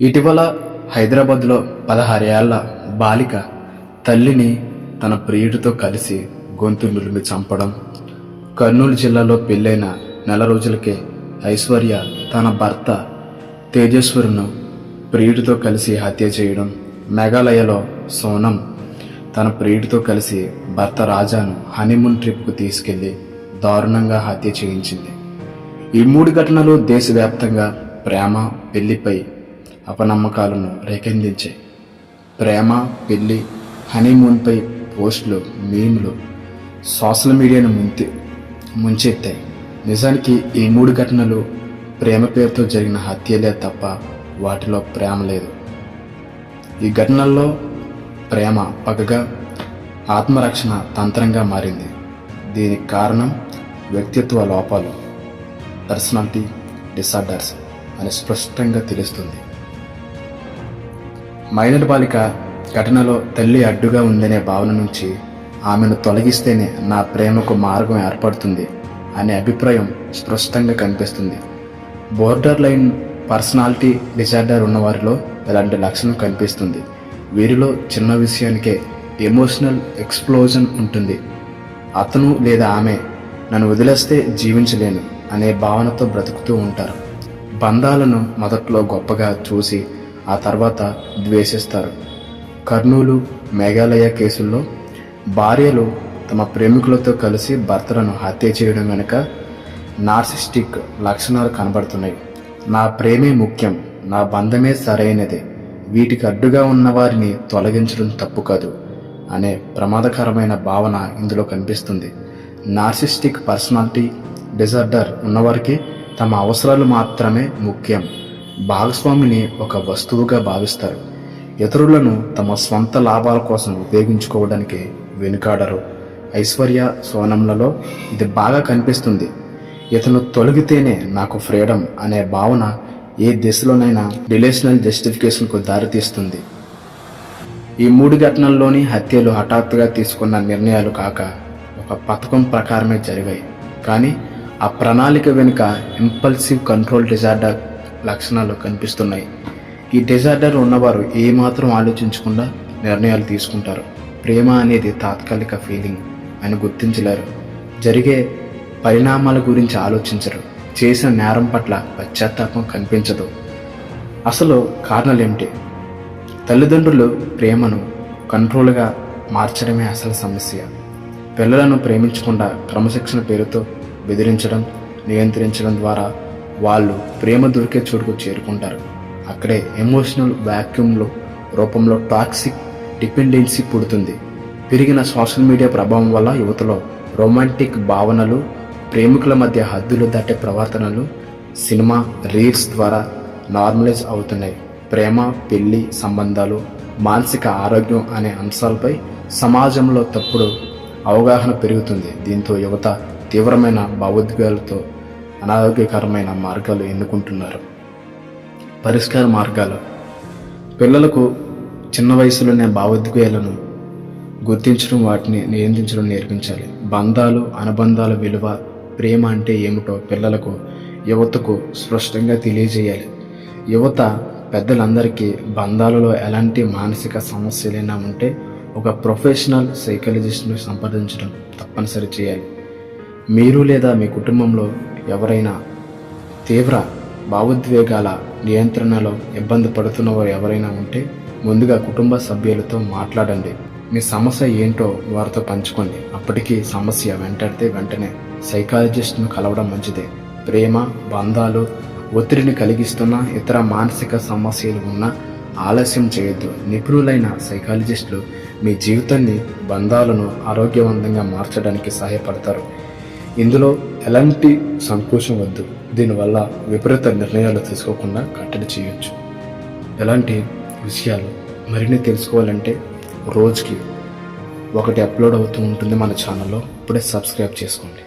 ఇటీవల హైదరాబాద్లో పదహారేళ్ళ బాలిక తల్లిని తన ప్రియుడితో కలిసి గొంతు నులిమి చంపడం కర్నూలు జిల్లాలో పెళ్ళైన నెల రోజులకే ఐశ్వర్య తన భర్త తేజేశ్వరును ప్రియుడితో కలిసి హత్య చేయడం మేఘాలయలో సోనం తన ప్రియుడితో కలిసి భర్త రాజాను హనీమూన్ ట్రిప్కు తీసుకెళ్ళి దారుణంగా హత్య చేయించింది. ఈ మూడు ఘటనలు దేశవ్యాప్తంగా ప్రేమ పెళ్ళిపై అపనమ్మకాలను రేకెందించాయి ప్రేమ పెళ్ళి హనీమూన్పై పోస్టులు మీమ్లు సోషల్ మీడియాను ముంచి ముంచెత్తాయి. నిజానికి ఈ మూడు ఘటనలు ప్రేమ పేరుతో జరిగిన హత్యలే తప్ప వాటిలో ప్రేమ లేదు. ఈ ఘటనల్లో ప్రేమ పగగా ఆత్మరక్షణ తంత్రంగా మారింది. దీనికి కారణం వ్యక్తిత్వ లోపాలు పర్సనాలిటీ డిసార్డర్స్ అని స్పష్టంగా తెలుస్తుంది. మైనర్ బాలిక ఘటనలో తల్లి అడ్డుగా ఉందనే భావన నుంచి ఆమెను తొలగిస్తేనే నా ప్రేమకు మార్గం ఏర్పడుతుంది అనే అభిప్రాయం స్పష్టంగా కనిపిస్తుంది. బోర్డర్ లైన్ పర్సనాలిటీ డిజార్డర్ ఉన్నవారిలో ఇలాంటి లక్షణం కనిపిస్తుంది. వీరిలో చిన్న విషయానికే ఎమోషనల్ ఎక్స్ప్లోజన్ ఉంటుంది. అతను లేదా ఆమె నన్ను వదిలేస్తే జీవించలేను అనే భావనతో బ్రతుకుతూ ఉంటారు. బంధాలను మొదట్లో గొప్పగా చూసి ఆ తర్వాత ద్వేషిస్తారు. కర్నూలు మేఘాలయ కేసుల్లో భార్యలు తమ ప్రేమికులతో కలిసి భర్తలను హత్య చేయడం వెనుక నార్సిస్టిక్ లక్షణాలు కనబడుతున్నాయి. నా ప్రేమే ముఖ్యం నా బంధమే సరైనది వీటికి అడ్డుగా ఉన్న వారిని తొలగించడం తప్పు కాదు అనే ప్రమాదకరమైన భావన ఇందులో కనిపిస్తుంది. నార్సిస్టిక్ పర్సనాలిటీ డిజార్డర్ ఉన్నవారికి తమ అవసరాలు మాత్రమే ముఖ్యం. భాగస్వామిని ఒక వస్తువుగా భావిస్తారు. ఇతరులను తమ స్వంత లాభాల కోసం ఉపయోగించుకోవడానికి వెనుకాడరు. ఐశ్వర్య సోనంలలో ఇది బాగా కనిపిస్తుంది. ఇతను తొలగితేనే నాకు ఫ్రీడమ్ అనే భావన ఏ దిశలోనైనా రిలేషనల్ జస్టిఫికేషన్కు దారితీస్తుంది. ఈ మూడు ఘటనల్లోని హత్యలు హఠాత్తుగా తీసుకున్న నిర్ణయాలు కాక ఒక పథకం ప్రకారమే జరిగాయి. కానీ ఆ ప్రణాళిక వెనుక ఇంపల్సివ్ కంట్రోల్ డిజార్డర్ లక్షణాలు కనిపిస్తున్నాయి. ఈ డిజార్డర్ ఉన్నవారు ఏమాత్రం ఆలోచించకుండా నిర్ణయాలు తీసుకుంటారు. ప్రేమ అనేది తాత్కాలిక ఫీలింగ్ అని గుర్తించలేరు. జరిగే పరిణామాల గురించి ఆలోచించరు. చేసిన నేరం పట్ల పశ్చాత్తాపం కనిపించదు. అసలు కారణాలేమిటి తల్లిదండ్రులు ప్రేమను కంట్రోల్గా మార్చడమే అసలు సమస్య. పిల్లలను ప్రేమించకుండా క్రమశిక్షణ పేరుతో బెదిరించడం నియంత్రించడం ద్వారా వాళ్ళు ప్రేమ దొరికే చోటుకు చేరుకుంటారు. అక్కడే ఎమోషనల్ వ్యాక్యూమ్లో రూపంలో టాక్సిక్ డిపెండెన్సీ పుడుతుంది. పెరిగిన సోషల్ మీడియా ప్రభావం వల్ల యువతలో రొమాంటిక్ భావనలు ప్రేమికుల మధ్య హద్దులు దాటే ప్రవర్తనలు సినిమా రీల్స్ ద్వారా నార్మలైజ్ అవుతున్నాయి. ప్రేమ పెళ్ళి సంబంధాలు మానసిక ఆరోగ్యం అనే అంశాలపై సమాజంలో తప్పుడు అవగాహన పెరుగుతుంది. దీంతో యువత తీవ్రమైన భావోద్వేగాలతో అనారోగ్యకరమైన మార్గాలు ఎన్నుకుంటున్నారు. పరిష్కార మార్గాలు. పిల్లలకు చిన్న వయసులోనే భావోద్వేగాలను గుర్తించడం వాటిని నియంత్రించడం నేర్పించాలి. బంధాలు అనుబంధాల విలువ ప్రేమ అంటే ఏమిటో పిల్లలకు యువతకు స్పష్టంగా తెలియజేయాలి. యువత పెద్దలందరికీ బంధాలలో ఎలాంటి మానసిక సమస్యలైనా ఉంటే ఒక ప్రొఫెషనల్ సైకాలజిస్ట్ను సంప్రదించడం తప్పనిసరి చేయాలి. మీరు లేదా మీ కుటుంబంలో ఎవరైనా తీవ్ర భావోద్వేగాల నియంత్రణలో ఇబ్బంది పడుతున్నవారు ఎవరైనా ఉంటే ముందుగా కుటుంబ సభ్యులతో మాట్లాడండి. మీ సమస్య ఏంటో వారితో పంచుకోండి. అప్పటికీ సమస్య వెంటాడితే వెంటనే సైకాలజిస్ట్ను కలవడం మంచిదే. ప్రేమ బంధాలు ఒత్తిడిని కలిగిస్తున్న ఇతర మానసిక సమస్యలు ఉన్నా ఆలస్యం చేయొద్దు. నిపుణులైన సైకాలజిస్టులు మీ జీవితాన్ని బంధాలను ఆరోగ్యవంతంగా మార్చడానికి సహాయపడతారు. ఇందులో ఎలాంటి సంకోచం వద్దు. దీనివల్ల విపరీత నిర్ణయాలు తీసుకోకుండా కట్టడి చేయొచ్చు. ఎలాంటి విషయాలు మరిన్ని తెలుసుకోవాలంటే రోజుకి ఒకటి అప్లోడ్ అవుతూ ఉంటుంది మన ఛానల్లో. ఇప్పుడే సబ్స్క్రైబ్ చేసుకోండి.